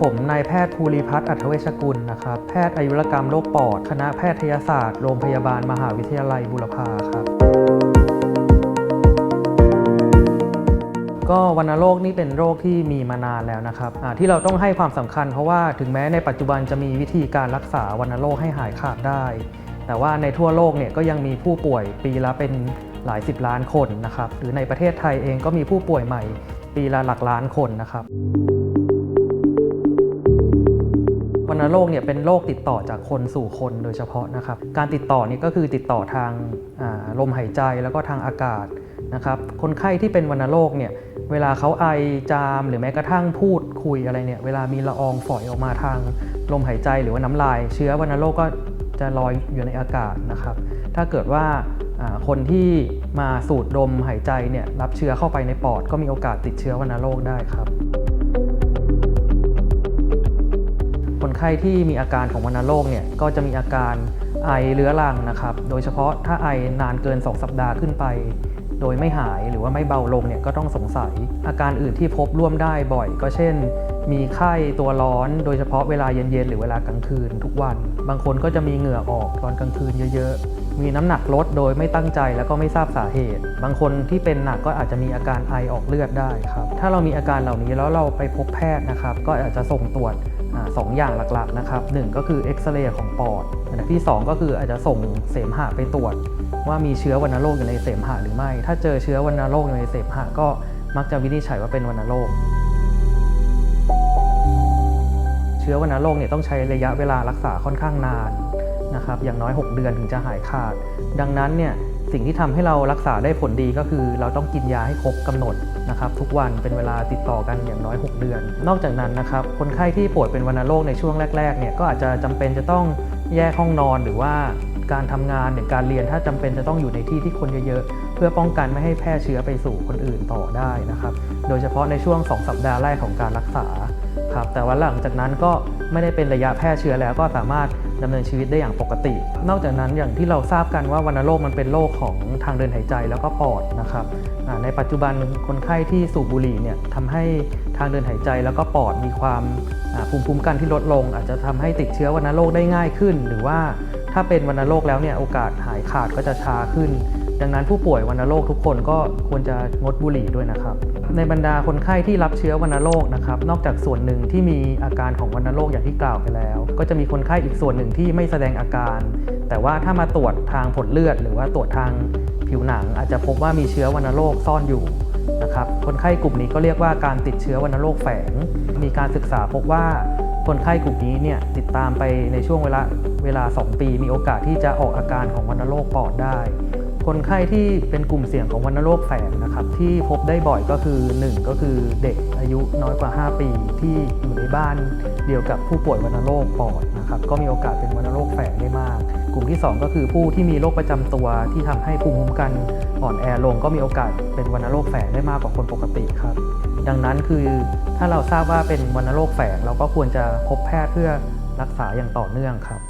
ผมนายแพทย์ภูริพัฒน์อัธเวชกุลนะครับ แพทย์อายุรกรรมโรคปอด คณะแพทยศาสตร์ โรงพยาบาลมหาวิทยาลัยบุรพาครับก็วัณโรคนี่เป็นโรคที่มีมานานแล้วนะครับที่เราต้องให้ความสำคัญ เพราะว่าถึงแม้ในปัจจุบันจะมีวิธีการรักษาวัณโรคให้หายขาดได้ แต่ว่าในทั่วโลกเนี่ยก็ยังมีผู้ป่วยปีละเป็นหลายสิบล้านคนนะครับ หรือในประเทศไทยเองก็มีผู้ป่วยใหม่ ปีละหลักล้านคนนะครับ ณโรคเนี่ยเป็นโรคติดต่อจากคนสู่คนโดยเฉพาะนะครับ การติดต่อนี่ก็คือติดต่อทางาลมหายใจแล้วก็ทางอากาศนะครับ คนไข้ที่เป็นวัณโรคเนี่ยเวลาเขาไอจามหรือแม้กระทั่งพูดคุยอะไรเนี่ยเวลามีละอองฝอยออกมาทางลมหายใจหรือว่าน้ำลาย เชื้อวัณโรคก็จะลอยอยู่ในอากาศนะครับ ถ้าเกิดว่าคนที่มาสูดดมหายใจเนี่ยรับเชื้อเข้าไปในปอด ก็มีโอกาสติดเชื้อวัณโรคได้ครับ คนไข้ที่มีอาการของวัณโรคเนี่ยก็จะมีอาการไอเรื้อรังนะครับ โดยเฉพาะถ้าไอนานเกิน 2 สัปดาห์ขึ้นไป โดยไม่หายหรือว่าไม่เบาลงเนี่ยก็ต้องสงสัย อาการอื่นที่พบร่วมได้บ่อย ก็เช่น มีไข้ตัวร้อน โดยเฉพาะเวลาเย็นๆหรือเวลากลางคืนทุกวัน บางคนก็จะมีเหงื่อออกตอนกลางคืนเยอะๆ มีน้ำหนักลดโดยไม่ตั้งใจแล้วก็ไม่ทราบสาเหตุ บางคนที่เป็นหนักก็อาจจะมีอาการไอออกเลือดได้ครับ ถ้าเรามีอาการเหล่านี้แล้วเราไปพบแพทย์นะครับ ก็อาจจะส่งตรวจ สองอย่างหลักๆนะครับหนึ่งก็คือเอ็กซเรย์ของปอดอันที่ 2 ก็คืออาจจะส่งเสมหะไปตรวจ ว่ามีเชื้อวัณโรคอยู่ในเสมหะหรือไม่ ถ้าเจอเชื้อวัณโรคอยู่ในเสมหะก็มักจะวินิจฉัยว่าเป็นวัณโรค เชื้อวัณโรคเนี่ยต้องใช้ระยะเวลารักษาค่อนข้างนานนะครับอย่างน้อย 6 เดือนถึงจะหายขาด ดังนั้นเนี่ยสิ่งที่ทำให้เรารักษาได้ผลดีก็คือ เราต้องกินยาให้ครบกำหนด นะครับทุกวันเป็นเวลาติดต่อกันอย่างน้อย 6 เดือน นอกจากนั้นนะครับคนไข้ที่ป่วยเป็นวัณโรคในช่วงแรกๆเนี่ยก็อาจจะจำเป็นจะต้องแยกห้องนอนหรือว่าการทำงานหรือการเรียนถ้าจำเป็นจะต้องอยู่ในที่ที่คนเยอะๆ เพื่อป้องกันไม่ให้แพร่เชื้อไปสู่คนอื่นต่อได้นะครับ โดยเฉพาะในช่วง 2 สัปดาห์แรกของการรักษาครับแต่ว่าหลังจากนั้นก็ไม่ได้เป็นระยะแพร่เชื้อแล้วก็สามารถ ดำเนินชีวิตได้อย่างปกติ นอกจากนั้นอย่างที่เราทราบกันว่าวัณโรคมันเป็นโรคของทางเดินหายใจแล้วก็ปอดนะครับในปัจจุบันคนไข้ที่สูบบุหรี่เนี่ยทำให้ทางเดินหายใจแล้วก็ปอดมีความภูมิคุ้มกันที่ลดลง อาจจะทำให้ติดเชื้อวัณโรคได้ง่ายขึ้น หรือว่าถ้าเป็นวัณโรคแล้วเนี่ยโอกาสหายขาดก็จะช้าขึ้น ดังนั้นผู้ป่วยวัณโรคทุกคนก็ควรจะงดบุหรี่ด้วยนะครับ ในบรรดาคนไข้ที่รับเชื้อวัณโรคนะครับ นอกจากส่วนหนึ่งที่มีอาการของวัณโรคอย่างที่กล่าวไปแล้ว ก็จะมีคนไข้อีกส่วนหนึ่งที่ไม่แสดงอาการ แต่ว่าถ้ามาตรวจทางผลเลือด หรือว่าตรวจทางผิวหนัง อาจจะพบว่ามีเชื้อวัณโรคซ่อนอยู่นะครับ คนไข้กลุ่มนี้ก็เรียกว่าการติดเชื้อวัณโรคแฝง มีการศึกษาพบว่าคนไข้กลุ่มนี้เนี่ยติดตามไปในช่วงเวลาเวลา 2 ปี มีโอกาสที่จะออกอาการของวัณโรคปอดได้ คนไข้ที่เป็นกลุ่มเสี่ยงของวัณโรคแฝงนะครับที่พบได้บ่อยก็คือ 1 ก็คือเด็กอายุน้อยกว่า 5 ปี ที่อยู่ในบ้านเดียวกับผู้ป่วยวัณโรคปอดนะครับก็มีโอกาสเป็นวัณโรคแฝงได้มาก กลุ่มที่ 2 ก็คือผู้ที่มีโรคประจำตัวที่ทำให้ภูมิคุ้มกันอ่อนแอลง ก็มีโอกาสเป็นวัณโรคแฝงได้มากกว่าคนปกติครับดังนั้นคือถ้าเราทราบว่าเป็นวัณโรคแฝงเราก็ควรจะพบแพทย์เพื่อรักษาอย่างต่อเนื่องครับ